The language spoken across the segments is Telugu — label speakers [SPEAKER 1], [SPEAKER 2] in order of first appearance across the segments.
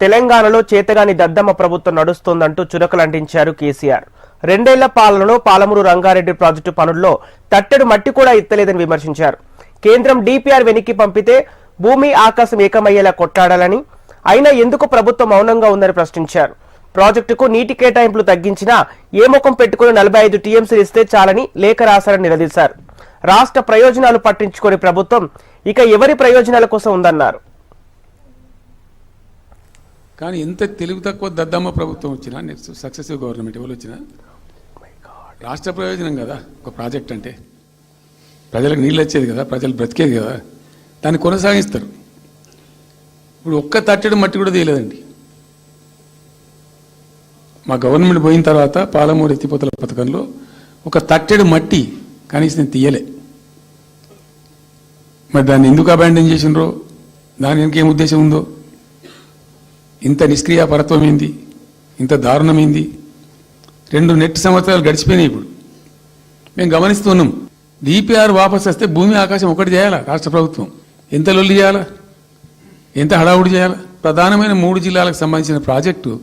[SPEAKER 1] తెలంగాణలో చేతగాని దద్దమ్మ ప్రభుత్వం నడుస్తోందంటూ చురకలంటించారు కేసీఆర్. రెండేళ్ళ పాలనలో పాలమూరు రంగారెడ్డి ప్రాజెక్టు పనుల్లో తట్టెడు మట్టి కూడా ఎత్తలేదని విమర్శించారు. కేంద్రం డిపిఆర్ వెనక్కి పంపితే భూమి ఆకాశం ఏకమయ్యేలా కొట్టాడాలని అయినా ఎందుకు ప్రభుత్వం మౌనంగా ఉందని ప్రశ్నించారు. ప్రాజెక్టుకు నీటి కేటాయింపులు తగ్గించినా ఏ ముఖం పెట్టుకుని నలభై ఐదు టీఎంసీలు ఇస్తే చాలని లేఖ రాశారని నిలదీశారు. రాష్ట్ర ప్రయోజనాలు పట్టించుకొని ప్రభుత్వం ఇక ఎవరి ప్రయోజనాల కోసం ఉందన్నారు.
[SPEAKER 2] కానీ ఎంత తెలుగు తక్కువ దద్దమ్మ ప్రభుత్వం వచ్చినా నెక్స్ట్ సక్సెసివ్ గవర్నమెంట్ ఎవరు వచ్చినా రాష్ట్ర ప్రయోజనం కదా ఒక ప్రాజెక్ట్ అంటే. ప్రజలకు నీళ్ళు వచ్చేది కదా ప్రజలు బ్రతికేది కదా దాన్ని కొనసాగిస్తారు. ఇప్పుడు ఒక్క తట్టడం మట్టి కూడా తీయలేదండి. మా గవర్నమెంట్ పోయిన తర్వాత పాలమూరు ఎత్తిపోతల పథకంలో ఒక తట్టెడు మట్టి కనీసం నేను తీయలే. మరి దాన్ని ఎందుకు అబాండన్ చేసినరో దాని వెనక ఏం ఉద్దేశం ఉందో? ఇంత నిష్క్రియాపరత్వం ఏంది ఇంత దారుణమైంది? రెండు నెట్ సంవత్సరాలు గడిచిపోయినాయి ఇప్పుడు. మేము గమనిస్తున్నాం. డిపిఆర్ వాపస్ వస్తే భూమి ఆకాశం ఒకటి చేయాలా రాష్ట్ర ప్రభుత్వం? ఎంత లొల్లి చేయాలా? ఎంత హడావుడి చేయాలా? ప్రధానమైన మూడు జిల్లాలకు సంబంధించిన ప్రాజెక్టు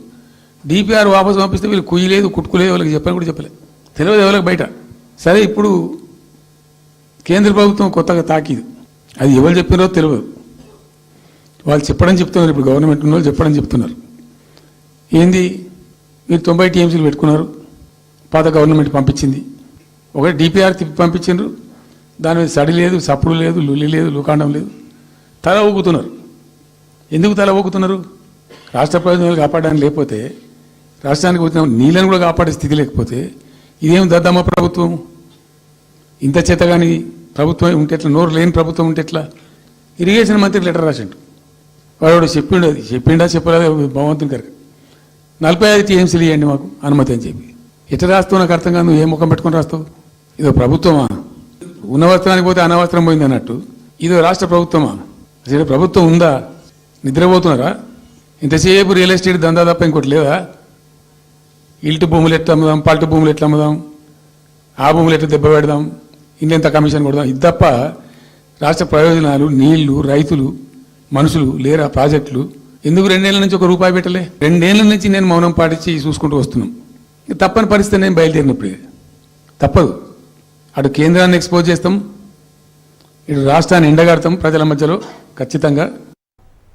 [SPEAKER 2] డిపిఆర్ వాపసు పంపిస్తే వీళ్ళు కుయ్యలేదు కుట్టుకులేదు వాళ్ళకి చెప్పని కూడా చెప్పలేదు తెలియదు ఎవరికి బయట. సరే ఇప్పుడు కేంద్ర ప్రభుత్వం కొత్తగా తాకిదు. అది ఎవరు చెప్పినారో తెలియదు. వాళ్ళు చెప్పడం చెప్తున్నారు ఇప్పుడు గవర్నమెంట్ ఉన్న వాళ్ళు చెప్పడం చెప్తున్నారు. ఏంది? మీరు తొంభై టీఎంసీలు పెట్టుకున్నారు పాత గవర్నమెంట్ పంపించింది. ఒకటి డిపిఆర్ తిప్పి పంపించిండ్రు దాని మీద సడి లేదు సప్పుడు లేదు లుల్లి లేదు లుకాండం లేదు. తల ఊగుతున్నారు. ఎందుకు తల ఊగుతున్నారు? రాష్ట్ర ప్రయోజనాలు కాపాడడానికి లేకపోతే రాష్ట్రానికి వచ్చిన నీళ్ళని కూడా కాపాడే స్థితి లేకపోతే ఇదేం దద్దమ్మ ప్రభుత్వం? ఇంత చేత కానీ ప్రభుత్వం ఉంటే ఎట్లా? నోరు లేని ప్రభుత్వం ఉంటే ఎట్లా? ఇరిగేషన్ మంత్రి లెటర్ రాసిండు వాడు చెప్పిండు అది చెప్పిండా చెప్పలేదు భగవంతుని గారికి? నలభై ఐదు టీఎంసీలు ఇవ్వండి మాకు అనుమతి అని చెప్పి. ఎట్లా రాస్తావు నాకు అర్థం కాదు నువ్వు ఏ ముఖం పెట్టుకొని రాస్తావు? ఇదో ప్రభుత్వమా? ఉన్నవస్త్రానికి పోతే అనవసరం పోయింది అన్నట్టు. ఇదో రాష్ట్ర ప్రభుత్వమా? అసలు ప్రభుత్వం ఉందా? నిద్రపోతున్నారా? ఇంతసేపు రియల్ ఎస్టేట్ దందా తప్ప ఇంకోటి లేదా? ఇల్టు భూములు ఎట్లా అమ్ముదాం పల్టు భూములు ఎట్లా అమ్ముదాం? ఆ భూములు ఎట్లా దెబ్బ పెడదాం? ఇంత కమిషన్ కొడదాం? ఇది తప్ప రాష్ట్ర ప్రయోజనాలు నీళ్ళు రైతులు మనుషులు లేరా ప్రాజెక్టులు? ఎందుకు రెండేళ్ళ నుంచి ఒక రూపాయి పెట్టలే? రెండేళ్ళ నుంచి నేను మౌనం పాటించి చూసుకుంటూ వస్తున్నాం. తప్పని పరిస్థితి నేను బయలుదేరినప్పుడు. తప్పదు. అటు కేంద్రాన్ని ఎక్స్పోజ్ చేస్తాం. ఇటు రాష్ట్రాన్ని ఎండగడతాం ప్రజల మధ్యలో. ఖచ్చితంగా